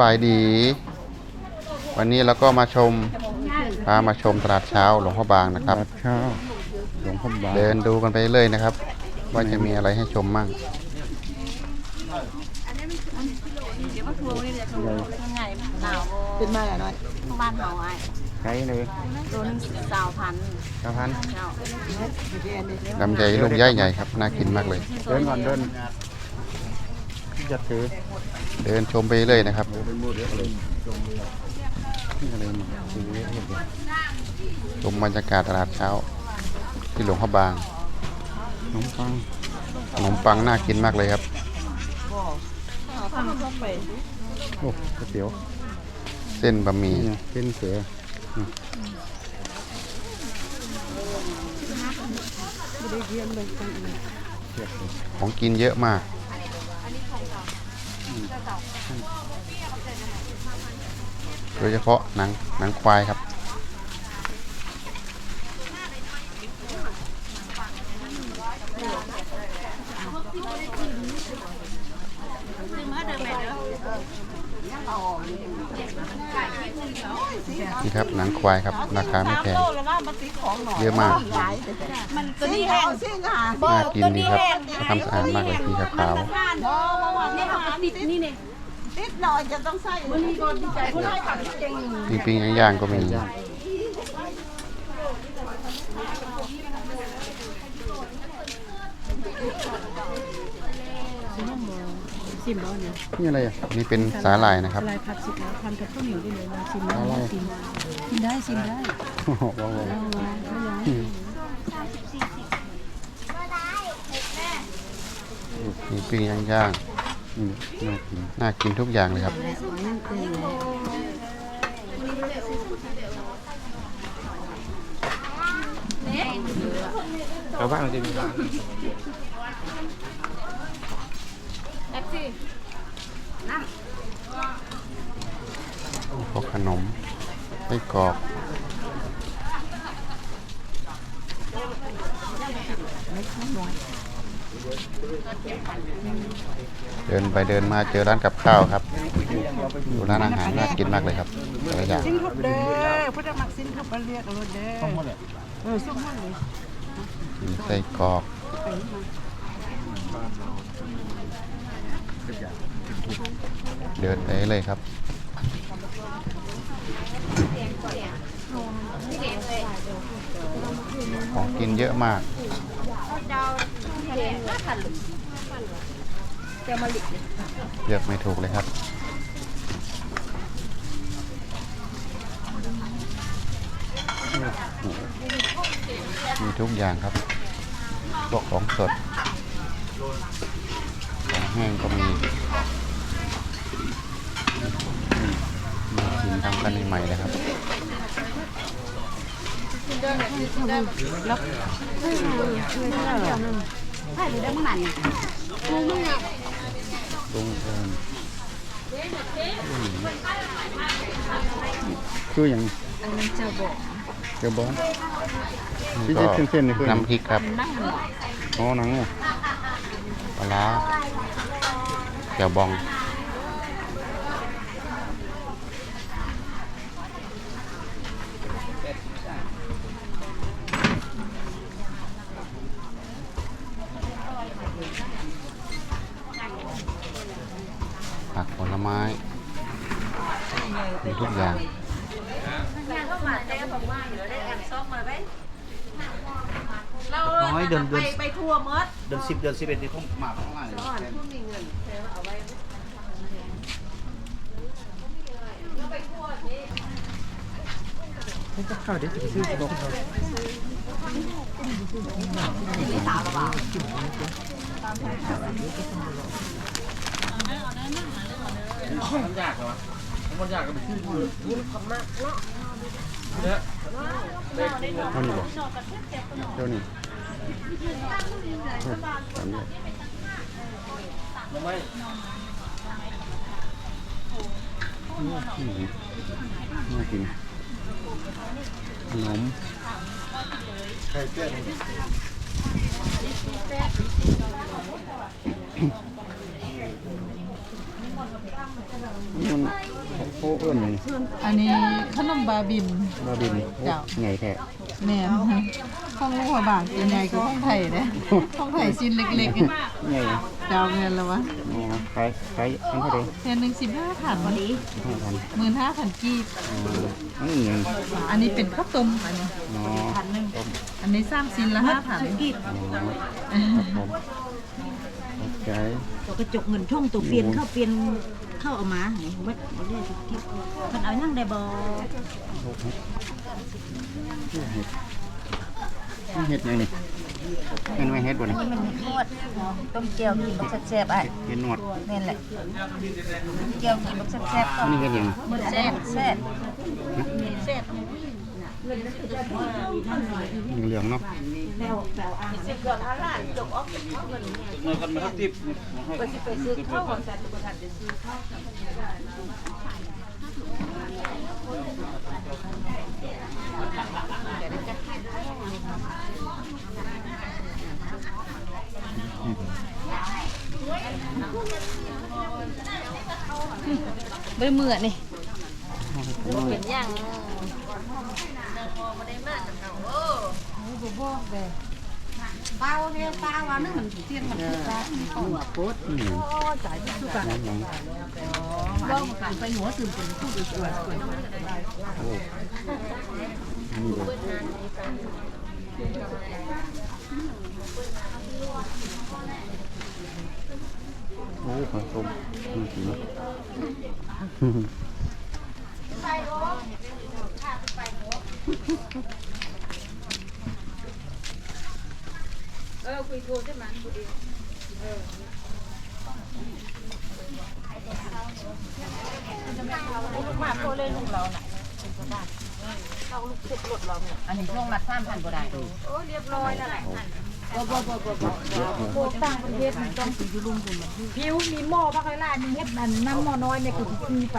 บายดี วันนี้เราก็มาชมพามาชมตลาดเช้าหลวงพ่อบางนะครับวัดเช้าหลวงพ่อบางเดินดูกันไปเรื่อยนะครับ ว่าจะมีอะไรให้ชมมั่งเดี๋ยวมาทวงนี่จะทวงยังไงหนาวเป็นมาหน่อยบ้านเฮาไอ้ใช้เลยตัวหนึงสาวพันเก้าพันเจ้าลำไยลูกใหญ่ๆครับน่ากินมากเลย เดินก่อนเดิน จะถือเดินชมไปเรื่อยนะครับนี่อะไรมาซื้อเยอะเลยชมบรรยากาศตลาดเช้า ที่หลวงพ่อบางขนมปังขนมปังน่ากินมากเลยครับโอ้ก๋วยเตี๋ยว เส้นบะหมี่นี่เส้นเสือของกินเยอะมาก โดยเฉพาะหนังหนังควายครับ นี่ครับหนังควายครับ ราคาไม่แพงแล้วว่ามาติดของหน่อยเยอะมากหลายมันตัวนี้แห้งซิ่งค่ะน่ากินดีครับเขาทำสะอาดมากเลยสีขาวบ่บ่ว่า นี่ค่ะติดนี่นี่ติดหน่อยจะต้องใส่มันมีก่อนดีใจผู้ให้กับจริงๆปิ้งๆย่างๆก็มีชิมแล้วเนี่ยนี่อะไรอะนี่เป็นสาหร่ายนะครับลายผัดสุกแล้วทานกับข้าวเหนียวได้เลยลองชิมอะไรชิมชิมได้ชิมได้โอ้โหว้าวเอามาไม่ร้อนมีปิ้งย่าง อืมน่ากินๆน่ากินทุกอย่างเลยครับชาวบ้านมันจะมีร้านพวกขนมไส้กรอก เดินไปเดินมาเจอร้านกับข้าวครับดูร้านอาหารน่ากินมากเลยครับแต่ละอย่างสิ้นทุบเด้อพุทธมักสิ้นทุบมาเรียกเอาเด้อเออส้มมันเลยมีไส้กรอกเดินไปเลยครับของกินเยอะมาก เลือกไม่ถูกเลยครับ มีทุกอย่างครับพวกของสด ของแห้งก็มีมีกินทำกันใหม่ๆเลยครับ ตรงเดินคืออย่างอันนั้นจะบอกเจ้าบอสนี่ที่ก็เส้นๆนี่คือน้ำพริกครับอ๋อหนังอะปลาร้าแจ่วบอง ผักผลไม้ มี ทุกอย่าง น้อยเดือนเดือนไปทั่วมดเดือนสิบเดือนสิบเอ็ดนี่คงมาข้างล่างเลยข้าวเด็กซื้อบอกมันยากเหรอ มันยากกับชื่อเท่านี้บอกเท่านี้สามอย่างไม่อืมน่ากินขนมนี่มัน โค้เอิ้นนี่อันนี้ขนมบาบิน บาบินเจ้าใหญ่แท้แม่นข้องลูกหัวบางตัวใหญ่กว่าข้องไผ่เด้ข้องไผ่ชิ้นเล็กๆอะใหญ่เจ้าเงินแล้ววะอ๋อขายขายอันเท่าไหร่แค่หนึ่งสิบห้าพันห้าพันหมื่นห้าพันกีบอ๋ออันนี้ยังอันนี้เป็นข้าวต้มอันนี้อ๋อต้มอันนี้สามชิ้นละห้าพันกีบอ๋อครับผมโอเคตัวกระจกเงินช่องตัวเปลี่ยนเข้าเปลี่ยน เข้าเอามาไหนเม็ดเรียกกิ๊บมันเอายังได้บ่เฮ็ดยังนี่เป็นไว้เฮ็ดบ่นี่มันนวดต้มเจียวกินบักแซ่บๆอะเฮ็ดนวดนี่แหละเจียวกินบักแซ่บๆอันนี่เฮ็ดยังแซ่บแซ่บแซ่บ เหลืองๆเนาะเงินกันมาทักทิพย์ไม่เหมือนนี่เป็นย่าง เป้าเนี่ยเป้าว่านึงมันเที่ยงมันคือว่าหัวโคตรอืมน้ำหยังบ่มันไปหัวตื่นเป็นผู้อื่นโอ้นี่เลยโอ้ขอชมนี่สิ เออคุยโทรใช่ไหมคุยเองเออมาโคเล่นาะอันนี้ช่วงมัด3,000บ่ได้เรียบร้อะเลยผิวมีหม้อพักไล่มีเฮ็ดนั่นน้ำหม้อน้อยเนี่ยคือซื้อไป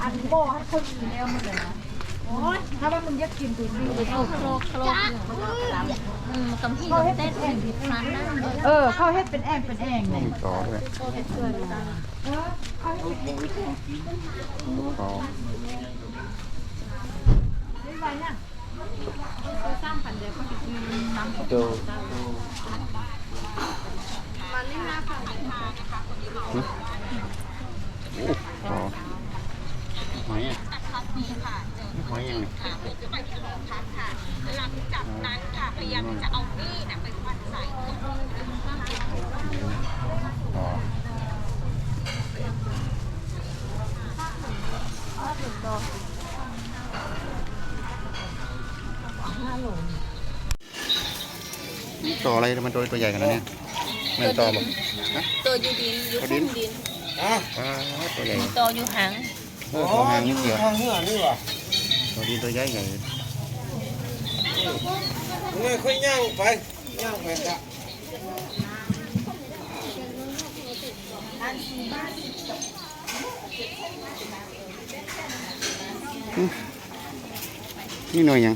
อันหม้อให้คนกินแล้วมันเลยนะโอ้ยถ้าว่ามันยักกินตัวนี้ไปเข้ากำที่เต้นเป็นพันนะเออเข้าเฮ็ดเป็นแอ่งเป็นแอ่งต้เนี่อยงต่อด้วยต่อโจโอ้ต่อหอยอะหอยยังไง หลังจากนั้นค่ะพ ยายามจะเอามีดน่ะไปฟันใส่ต่อต่ออะไรมันตัวตัวใหญ่ขนาดนี้แม่นต่อบ่ฮะตัวอยู่ดินอยู่ตัวดิคุ้นมดินอ่าตัวใหญ่ตัวอยู่หางเออตัวหางนิดเดียวตัวดินตัวใหญ่ใหญ่ เนี่ยค่อยย่างไปย่างไปครับนี่หน่อยยัง